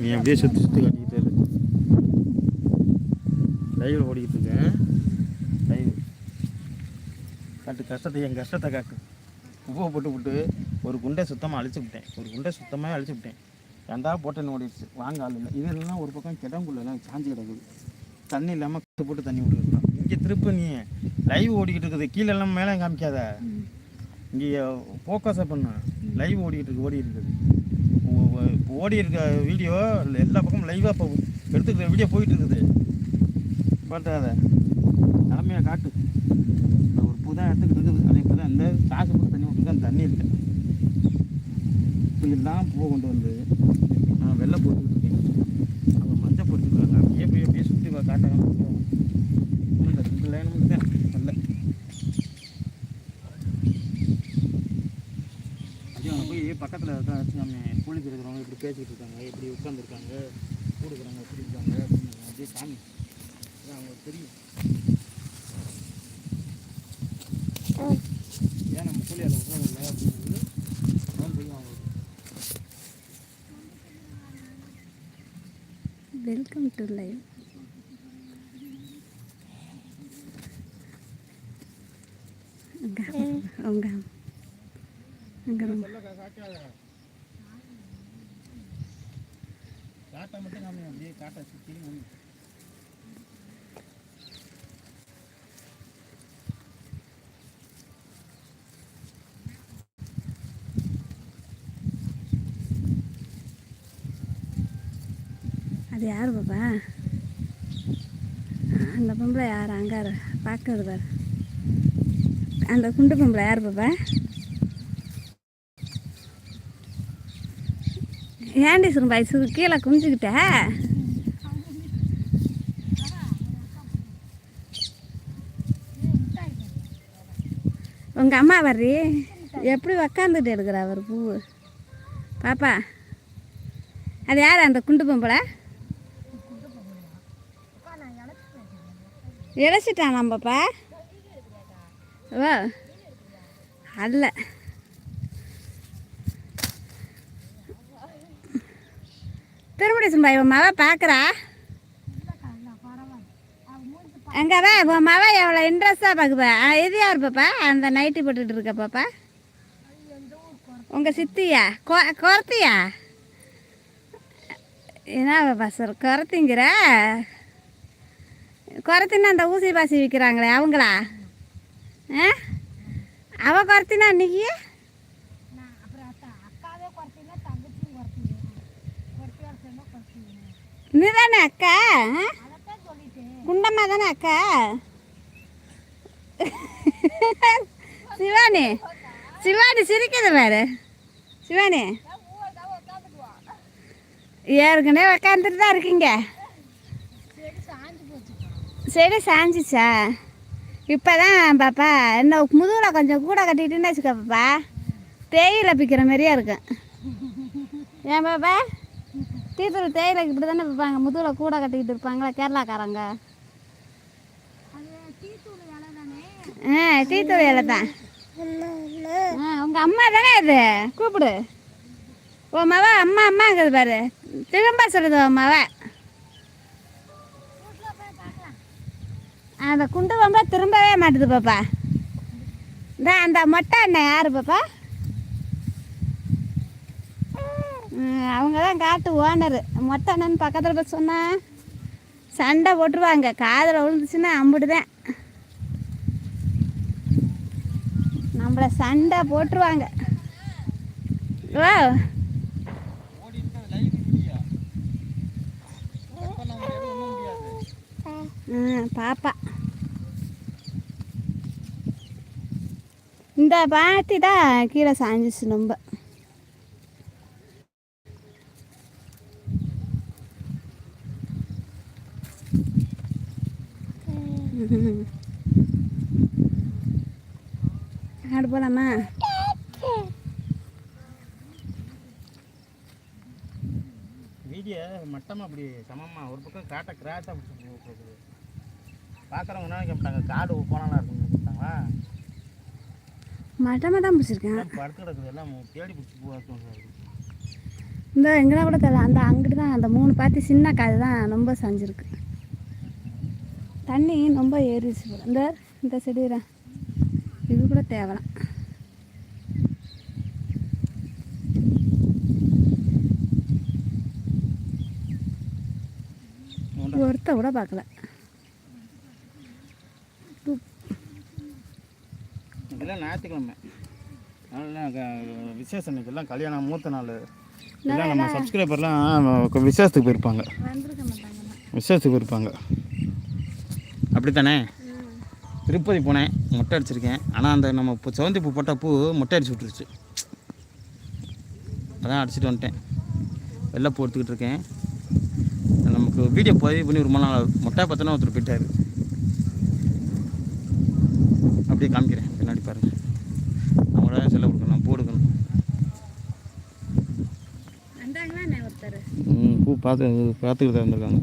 நீ அப்படியே சுற்றி சுற்றி காட்டிக்கிட்டே இரு. லைவில் ஓடிக்கிட்டு இருக்கேன் லைவ். காட்டு கஷ்டத்தை என் கஷ்டத்தை காட்டு. உப்பு போட்டு விட்டு ஒரு குண்டை சுத்தமாக அழிச்சு விட்டேன். ஒரு குண்டை சுத்தமாக அழிச்சு விட்டேன். ரெண்டா போட்டேன்னு ஓடிடுச்சு. வாங்க ஆள் இல்லை. இது இல்லைன்னா ஒரு பக்கம் கிடங்குள்ளெல்லாம் சாஞ்சு கிடக்குது. தண்ணி இல்லாமல் கட்டு போட்டு தண்ணி விட்டுருக்கான் இங்கே திருப்ப நீ. லைவ் ஓடிக்கிட்டு இருக்குது. கீழே எல்லாம் மேலே காமிக்காத. இங்கே ஃபோக்கஸை பண்ணு. லைவ் ஓடிக்கிட்டு இருக்கு ஓடி இருக்குது. ஓடி இருக்க வீடியோ எல்லா பக்கமும் லைவாக இப்போ எடுத்துக்கிற வீடியோ போயிட்டு இருக்குது பார்த்தாத நிலமையாக காட்டு. இந்த ஒரு பூ தான் எடுத்துக்கிட்டு இருக்குது. அதே தான் இந்த காசு போட்டு தண்ணி விட்டுருக்கேன் தண்ணி இல்லை இப்படி தான் பூ கொண்டு வந்து நான் வெள்ளை போட்டுக்கிட்டு இருக்கேன். அவன் மஞ்சள் போட்டுருக்காங்க அப்படியே போய் அப்படியே சுற்றி காட்டாங்க இந்த ரெண்டு லைனும் தான் வெள்ளை ஐயோ அங்கே போய் பக்கத்தில் தான் வச்சு நம்ம கூலிக்கு இருக்கிறவங்க இப்படி பேசிக்கிட்டு இருக்காங்க இப்படி உட்காந்துருக்காங்க கூடுக்குறாங்க இப்படி இருக்காங்க அப்படின்னு அப்படியே சாமி. அவங்களுக்கு தெரியும். ஏன் நம்ம கூலி அதில் உட்காந்து அப்படிங்கிறது அவன் தெரியும் அவங்களுக்கு வெல்கம் டு லைவ் அங்கே அவங்க அங்கே சொல்ல காட்டாத காட்டை மட்டும் நாம அப்படியே காட்டை சுற்றி நம்ம அது யார் பாப்பா? அந்த பொம்பளை யார்? அங்கார் பார்க்கறது பாரு. அந்த குண்டு பொம்பளை யார் பாப்பா? ஏண்டி சுரும்பாய் சு கீழே குமிஞ்சுக்கிட்ட உங்கள் அம்மா வர்றி? எப்படி உக்காந்துட்டு எடுக்கிற அவர் பூ? பாப்பா அது யார் அந்த குண்டு பொம்பளை? இழைச்சிட்டான் பாப்பா ஓ அல்ல. திருமணி சும்பா இவன் மவ பார்க்குறா? அங்கவா உன் மவ எவ்வளோ இன்ட்ரெஸ்டாக பார்க்குப்பா. இது யார் பாப்பா? அந்த நைட்டி போட்டுட்டு இருக்க பாப்பா? உங்கள் சித்தியா? கொ குரத்தியா? என்ன பாப்பா சார் குரத்திங்கிற? குறத்தின்னா அந்த ஊசி பாசி விற்கிறாங்களே அவங்களா? ஆ? அவ குறத்தினா அன்னைக்கு நீ தானே அக்கா ஆ? குண்டம்மா தானே அக்கா? சிவானி சிவானி சிரிக்கிறது வேறு சிவானி. ஏற்கனவே உக்காந்துட்டு தான் இருக்கீங்க. செடி சாஞ்சிச்சா? இப்போ தான் பாப்பா என்ன முதுகில் கொஞ்சம் கூட கட்டிக்கிட்டுன்னு வச்சுக்கோ பாப்பா. தேயிலை பிக்கிற மாதிரியே இருக்கும் ஏன் பாப்பா? தீத்தூர் தேயிலை இப்படி தானே இருப்பாங்க முதுகில் கூட கட்டிக்கிட்டு இருப்பாங்களா கேரளாக்காரங்க. ஆ டீத்தூள் இலை தான். ஆ உங்கள் அம்மா தானே இது? கூப்பிடு. ஓ மாவா அம்மா அம்மாங்கிறது பாரு. திரும்ப சொல்லுது உன் மவ. அந்த குண்டு ரொம்ப திரும்பவே மாட்டுது பாப்பா. இந்த அந்த மொட்டை அண்ணன் யாரு பாப்பா? அவங்க தான் காட்டு ஓனரு. மொட்டை அண்ணன் பக்கத்தில் போய் சொன்னால் சண்டை போட்டுருவாங்க. காதில் விழுந்துச்சுன்னா அம்பிடுதான் நம்மளை சண்டை போட்டுருவாங்க. ஓ. பாப்பா. இந்த பாட்டி தான் கீழே சாஞ்சிச்சு ரொம்ப ஆடு போலாமா? வீடியோ மட்டமாக அப்படி சமமாக ஒரு பக்கம் காட்டை கிராஸாக பிடிச்சி போகுது பார்க்குறவங்க என்ன கேட்டாங்க காடு போனாலாம் இருக்குன்னு கேட்டாங்களா மட்டமாக தான் பிடிச்சிருக்கேன். படுத்து கிடக்குது. எல்லாம் தேடி பிடிச்சி போக இந்த எங்கன்னா கூட தெரியல. அந்த அங்கிட்டு தான் அந்த மூணு பாத்தி சின்ன காது தான் ரொம்ப சாஞ்சிருக்கு. தண்ணி ரொம்ப ஏறிடுச்சு போல. இந்த இந்த செடி தான். இது கூட தேவலாம். ஒருத்த கூட பார்க்கல. இதெல்லாம் ஞாயிற்றுக்கிழமை. விசேஷம் எல்லாம் கல்யாணம் மூத்த நாள். எல்லாம் நம்ம சப்ஸ்கிரைபர்லாம் விசேஷத்துக்கு போயிருப்பாங்க. விசேஷத்துக்கு போயிருப்பாங்க. அப்படித்தானே? திருப்பதி போனேன் மொட்டை அடிச்சிருக்கேன். ஆனால் அந்த நம்ம இப்போ செவந்தி பூ போட்ட பூ மொட்டை அடிச்சு விட்டுருச்சு. அதான் அடிச்சிட்டு வந்துட்டேன். வெள்ளை பூ எடுத்துக்கிட்டு இருக்கேன். நமக்கு வீடியோ பதிவு பண்ணி ரொம்ப நாள். மொட்டை பார்த்தோன்னா ஒருத்தர் போயிட்டாரு. அப்படியே காமிக்கிறேன் பின்னாடி பாருங்க. அவங்கள செல்ல கொடுக்கணும் பூ எடுக்கணும். பூ பார்த்து பார்த்துக்கிட்டு தான் வந்திருக்காங்க.